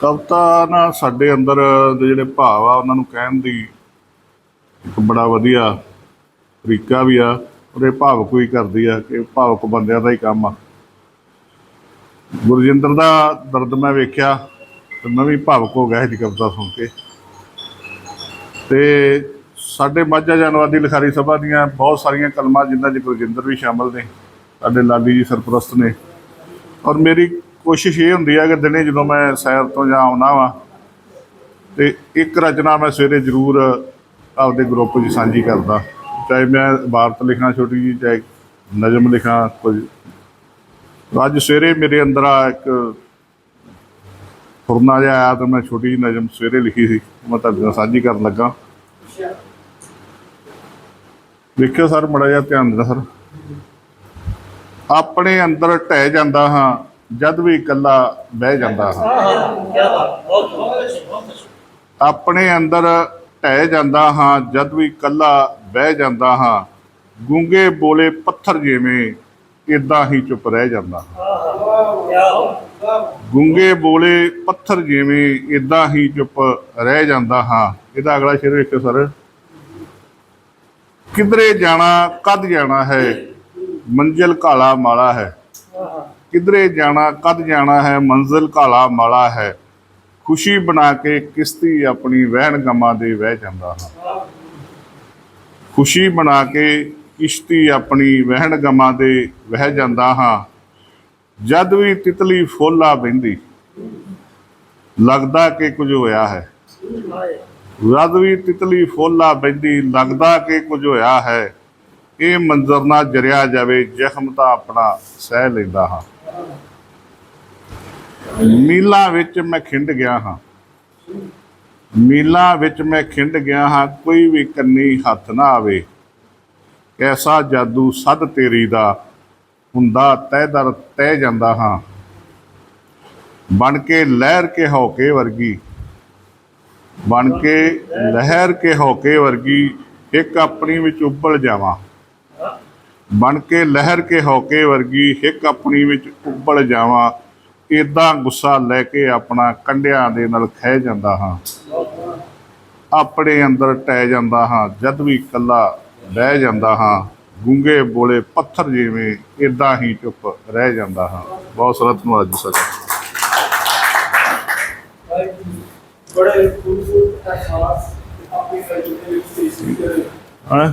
ਕਵਿਤਾ ਨਾ ਸਾਡੇ ਅੰਦਰ ਦੇ ਜਿਹੜੇ ਭਾਵ ਆ, ਉਹਨਾਂ ਨੂੰ ਕਹਿਣ ਦੀ ਇੱਕ ਬੜਾ ਵਧੀਆ ਤਰੀਕਾ ਵੀ ਆ। ਉਹਦੇ ਭਾਵਕ ਵੀ ਕਰਦੀ ਆ ਕਿ ਭਾਵਕ ਬੰਦਿਆਂ ਦਾ ਹੀ ਕੰਮ ਆ। ਗੁਰਜਿੰਦਰ ਦਾ ਦਰਦ ਮੈਂ ਵੇਖਿਆ ਤੇ ਮੈਂ ਵੀ ਭਾਵਕ ਹੋ ਗਿਆ ਇਹਦੀ ਕਵਿਤਾ ਸੁਣ ਕੇ। ਤੇ ਸਾਡੇ ਮਾਝਾ ਜਨਵਾਦੀ ਲਿਖਾਰੀ ਸਭਾ ਦੀਆਂ ਬਹੁਤ ਸਾਰੀਆਂ ਕਲਮਾਂ ਜਿਨ੍ਹਾਂ 'ਚ ਗੁਰਜਿੰਦਰ ਵੀ ਸ਼ਾਮਲ ਨੇ। ਸਾਡੇ ਲਾਲੀ ਜੀ ਸਰਪ੍ਰਸਤ ਨੇ। ਔਰ ਮੇਰੀ ਕੋਸ਼ਿਸ਼ ਇਹ ਹੁੰਦੀ ਹੈ ਕਿ ਦਿਨੇ ਜਦੋਂ ਮੈਂ ਸੈਰ ਤੋਂ ਜਾਂ ਆਉਣਾ ਵਾਂ, ਤੇ ਇੱਕ ਰਚਨਾ ਮੈਂ ਸਵੇਰੇ ਜ਼ਰੂਰ ਆਪਦੇ ਗਰੁੱਪ 'ਚ ਸਾਂਝੀ ਕਰਦਾ। ਚਾਹੇ ਮੈਂ ਇਬਾਰਤ ਲਿਖਾਂ ਛੋਟੀ ਜੀ ਚਾਹੇ ਨਜ਼ਮ ਲਿਖਾਂ ਕੁਝ। ਅੱਜ ਸਵੇਰੇ ਮੇਰੇ ਅੰਦਰ ਆ ਇੱਕ ਫੁਰਨਾ ਜਿਹਾ ਆਇਆ ਤਾਂ ਮੈਂ ਛੋਟੀ ਜਿਹੀ ਨਜ਼ਮ ਸਵੇਰੇ ਲਿਖੀ ਸੀ। ਮੈਂ ਤੁਹਾਡੇ ਨਾਲ ਸਾਂਝੀ ਕਰਨ ਲੱਗਾ। ਦੇਖਿਓ ਸਰ, ਮੜਾ ਜਿਹਾ ਧਿਆਨ ਦੇਣਾ ਸਰ। ਆਪਣੇ ਅੰਦਰ ਢਹਿ ਜਾਂਦਾ ਹਾਂ ਜਦ ਵੀ ਇਕੱਲਾ ਬਹਿ ਜਾਂਦਾ ਹਾਂ। ਆਪਣੇ ਅੰਦਰ ਢਹਿ ਜਾਂਦਾ ਹਾਂ ਜਦ ਵੀ ਇਕੱਲਾ ਬਹਿ ਜਾਂਦਾ ਹਾਂ ਗੂੰਗੇ ਬੋਲੇ ਪੱਥਰ ਜਿਵੇਂ ਇਦਾਂ ਹੀ ਚੁੱਪ ਰਹਿ ਜਾਂਦਾ ਹਾਂ। ਗੂੰਗੇ ਬੋਲੇ ਪੱਥਰ ਜਿਵੇਂ ਇਦਾਂ ਹੀ ਚੁੱਪ ਰਹਿ ਜਾਂਦਾ ਹਾਂ। ਇਹਦਾ ਅਗਲਾ ਸ਼ੇਰ ਵੇਖੋ ਸਰ। ਕਿਧਰੇ ਜਾਣਾ ਕਦ ਜਾਣਾ ਹੈ? ਮੰਜ਼ਿਲ ਕਾਲਾ ਮਾਲਾ ਹੈ। ਕਿਧਰੇ ਜਾਣਾ, ਕਦ ਜਾਣਾ ਹੈ, ਮੰਜ਼ਿਲ ਕਾਲਾ ਮਾਲਾ ਹੈ। ਖੁਸ਼ੀ ਬਣਾ ਕੇ ਕਿਸ਼ਤੀ ਆਪਣੀ ਵਹਿਣ ਗਮਾਂ ਦੇ ਵਹਿ ਜਾਂਦਾ ਹਾਂ। ਖੁਸ਼ੀ ਬਣਾ ਕੇ ਕਿਸ਼ਤੀ ਆਪਣੀ ਵਹਿਣ ਗਮਾਂ ਦੇ ਵਹਿ ਜਾਂਦਾ ਹਾਂ। ਜਦ ਵੀ ਤਿਤਲੀ ਫੋਲਾ ਬਹਿੰਦੀ, ਲੱਗਦਾ ਕਿ ਕੁਝ ਹੋਇਆ ਹੈ। ਜਦ ਵੀ ਤਿਤਲੀ ਫੋਲਾ ਬੈਂਦੀ ਲੱਗਦਾ ਕਿ ਕੁਝ ਹੋਇਆ ਹੈ। ਇਹ ਮੰਜ਼ਰ ਨਾ ਜਰਿਆ ਜਾਵੇ, ਜ਼ਖਮ ਤਾਂ ਆਪਣਾ ਸਹਿ ਲੈਂਦਾ ਹਾਂ। ਮੀਲਾਂ ਵਿੱਚ ਮੈਂ ਖਿੰਡ ਗਿਆ ਹਾਂ। ਮੀਲਾਂ ਵਿੱਚ ਮੈਂ ਖਿੰਡ ਗਿਆ ਹਾਂ, ਕੋਈ ਵੀ ਕੰਨੀ ਹੱਥ ਨਾ ਆਵੇ। ਐਸਾ ਜਾਦੂ ਸਦ ਤੇਰੀ ਦਾ, ਹੁੰਦਾ ਤਹਿ ਦਰ ਤਹਿ ਜਾਂਦਾ ਹਾਂ। ਬਣ ਕੇ ਲਹਿਰ ਕੇ ਹੌਕੇ ਵਰਗੀ, ਬਣ ਕੇ ਲਹਿਰ ਕੇ ਹੌਕੇ ਵਰਗੀ, ਇੱਕ ਆਪਣੀ ਵਿੱਚ ਉੱਬਲ ਜਾਵਾਂ। ਬਣ ਕੇ ਲਹਿਰ ਕੇ ਹੌਕੇ ਵਰਗੀ ਇੱਕ ਆਪਣੀ ਵਿੱਚ ਉੱਬਲ ਜਾਵਾਂ ਇਦਾਂ ਗੁੱਸਾ ਲੈ ਕੇ ਆਪਣਾ ਕੰਡਿਆਂ ਦੇ ਨਾਲ ਖਹਿ ਜਾਂਦਾ ਹਾਂ। ਆਪਣੇ ਅੰਦਰ ਟਹਿ ਜਾਂਦਾ ਹਾਂ ਜਦ ਵੀ ਇਕੱਲਾ ਬਹਿ ਜਾਂਦਾ ਹਾਂ। ਗੂੰਗੇ ਬੋਲੇ ਪੱਥਰ ਜਿਵੇਂ ਇਦਾਂ ਹੀ ਚੁੱਪ ਰਹਿ ਜਾਂਦਾ ਹਾਂ। ਬਹੁਤ ਸਾਰਾ ਧੰਨਵਾਦ ਜੀ ਸਰ ਬੜੇ ਖੂਬਸੂਰਤ ਅਹਿਸਾਸ ਆਪਣੀ ਦੇ ਵਿੱਚ ਹਾਂ?